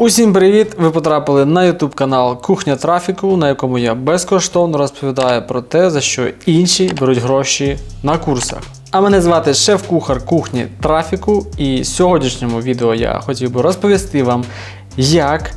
Усім привіт! Ви потрапили на YouTube канал Кухня Трафіку, на якому я безкоштовно розповідаю про те, за що інші беруть гроші на курсах. А мене звати шеф-кухар кухні трафіку, і в сьогоднішньому відео я хотів би розповісти вам, як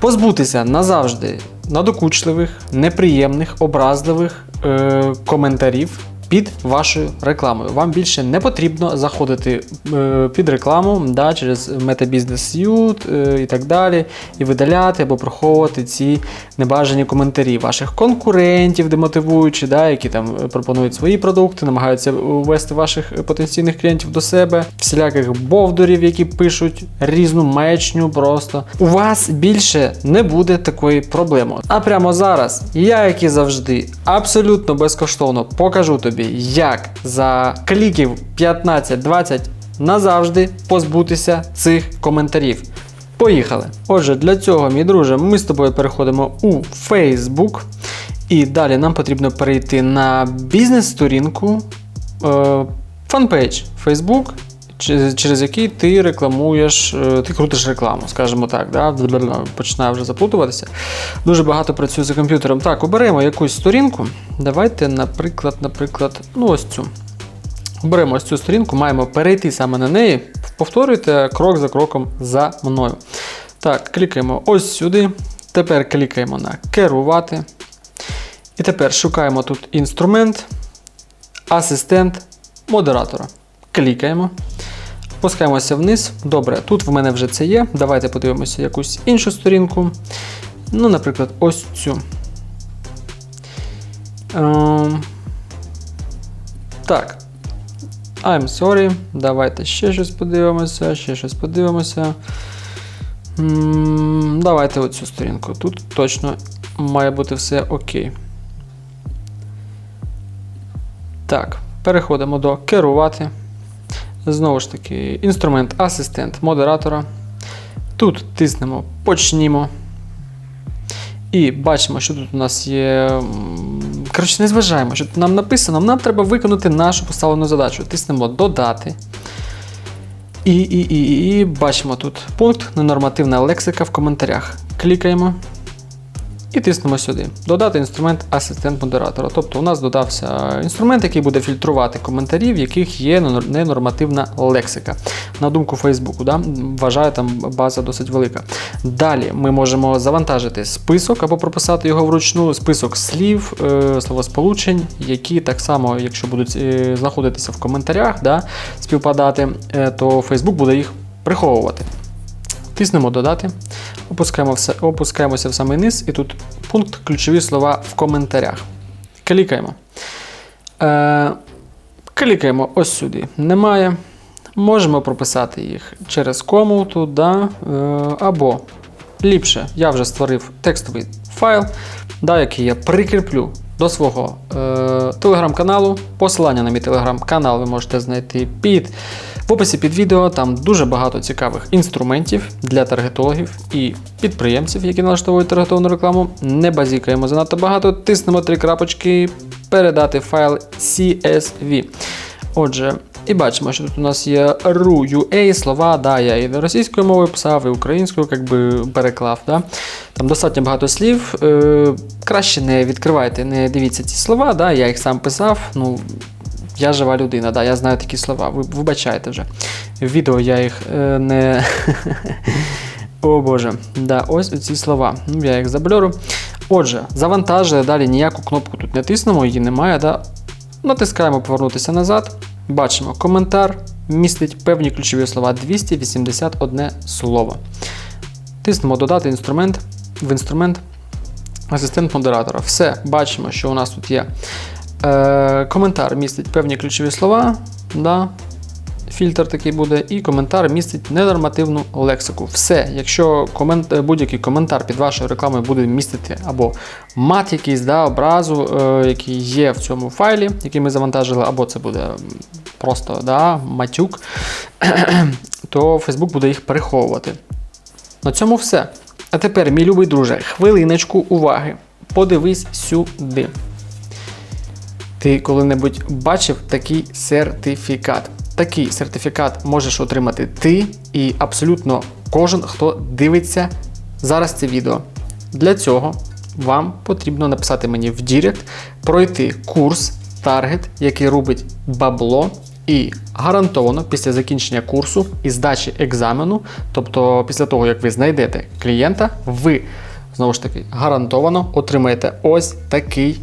позбутися назавжди надокучливих, неприємних, образливих е- коментарів під вашою рекламою. Вам більше не потрібно заходити е, під рекламу да, через MetaBusiness Suite е, і так далі, і видаляти або приховувати ці небажані коментарі ваших конкурентів, демотивуючи, да, які там е, пропонують свої продукти, намагаються ввести ваших потенційних клієнтів до себе, всіляких бовдурів, які пишуть різну маячню просто. У вас більше не буде такої проблеми. А прямо зараз я, як і завжди, абсолютно безкоштовно покажу тобі, як за кліків 15-20 назавжди позбутися цих коментарів. Поїхали! Отже, для цього, мій друже, ми з тобою переходимо у Facebook. І далі нам потрібно перейти на бізнес-сторінку, е, фанпейдж Facebook, через який ти рекламуєш, е, ти крутиш рекламу, скажімо так. Да? Починаю вже заплутуватися. Дуже багато працюю за комп'ютером. Так, оберемо якусь сторінку. Давайте, наприклад, наприклад, ну ось цю. Беремо ось цю сторінку, маємо перейти саме на неї. Повторюйте крок за кроком за мною. Так, клікаємо ось сюди. Тепер клікаємо на керувати. І тепер шукаємо тут інструмент, асистент модератора. Клікаємо. Опускаємося вниз. Добре, тут в мене вже це є. Давайте подивимося якусь іншу сторінку. Ну, наприклад, ось цю. Ем, так. I'm sorry. Давайте ще щось подивимося, ще щось подивимося. М, Давайте оцю сторінку. Тут точно має бути все окей. Так, переходимо до керувати. Знову ж таки, інструмент асистент модератора. Тут тиснемо Почнімо. І бачимо, що тут у нас є. Коротше, не зважаємо, що тут нам написано, нам треба виконати нашу поставлену задачу. Тиснемо Додати. І, і, і, і, бачимо тут пункт ненормативна лексика в коментарях. Клікаємо і тиснемо сюди. Додати інструмент асистент модератора. Тобто у нас додався інструмент, який буде фільтрувати коментарі, в яких є ненормативна лексика. На думку Фейсбуку, да? вважаю, там база досить велика. Далі ми можемо завантажити список або прописати його вручну, список слів, е, словосполучень, які так само, якщо будуть е, знаходитися в коментарях, да, співпадати, е, то Facebook буде їх приховувати. Тиснемо додати, опускаємо все, опускаємося в самий низ, і тут пункт ключові слова в коментарях. Клікаємо. Е, клікаємо ось сюди. Немає. Можемо прописати їх через кому тут, е, або ліпше, я вже створив текстовий файл, да, який я прикріплю до свого е, телеграм-каналу. Посилання на мій телеграм-канал ви можете знайти під описі під відео. Там дуже багато цікавих інструментів для таргетологів і підприємців, які налаштовують таргетовану рекламу. Не базікаємо занадто багато, тиснемо три крапочки, передати файл CSV. Отже, і бачимо, що тут у нас є ru.ua слова, да, я і російською мовою писав, і українською як би переклав. Да. Там достатньо багато слів. Е, краще не відкривайте, не дивіться ці слова, да, я їх сам писав. Ну, я жива людина, да, я знаю такі слова. Ви вибачайте вже. В відео я їх е, не. О Боже, да, ось ці слова. Ну, я їх заблюру. Отже, завантажили, далі ніяку кнопку тут не тиснемо, її немає. Да? Натискаємо повернутися назад. Бачимо, коментар містить певні ключові слова 281 слово. Тиснемо додати інструмент в інструмент асистент модератора. Все, бачимо, що у нас тут є. Е, коментар містить певні ключові слова. Да? Фільтр такий буде, і коментар містить ненормативну лексику. Все, якщо комент, будь-який коментар під вашою рекламою буде містити або мат якийсь да, образу, е, який є в цьому файлі, який ми завантажили, або це буде просто да, матюк, то Facebook буде їх переховувати. На цьому все. А тепер, мій любий друже, хвилиночку уваги. Подивись сюди. Ти коли-небудь бачив такий сертифікат? такий сертифікат можеш отримати ти і абсолютно кожен, хто дивиться зараз це відео. Для цього вам потрібно написати мені в Дірект, пройти курс Таргет, який робить бабло, і гарантовано після закінчення курсу і здачі екзамену, тобто після того, як ви знайдете клієнта, ви знову ж таки гарантовано отримаєте ось такий.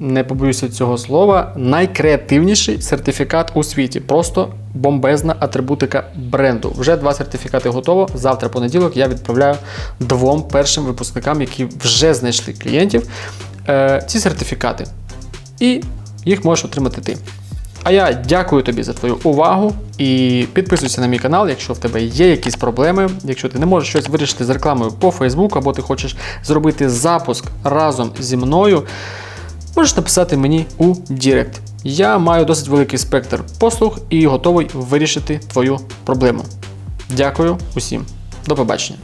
Не побоюся цього слова, найкреативніший сертифікат у світі. Просто бомбезна атрибутика бренду. Вже два сертифікати готово. Завтра понеділок я відправляю двом першим випускникам, які вже знайшли клієнтів, е, ці сертифікати. І їх можеш отримати ти. А я дякую тобі за твою увагу і підписуйся на мій канал, якщо в тебе є якісь проблеми, якщо ти не можеш щось вирішити з рекламою по Facebook, або ти хочеш зробити запуск разом зі мною, можеш написати мені у Дірект. Я маю досить великий спектр послуг і готовий вирішити твою проблему. Дякую усім. До побачення.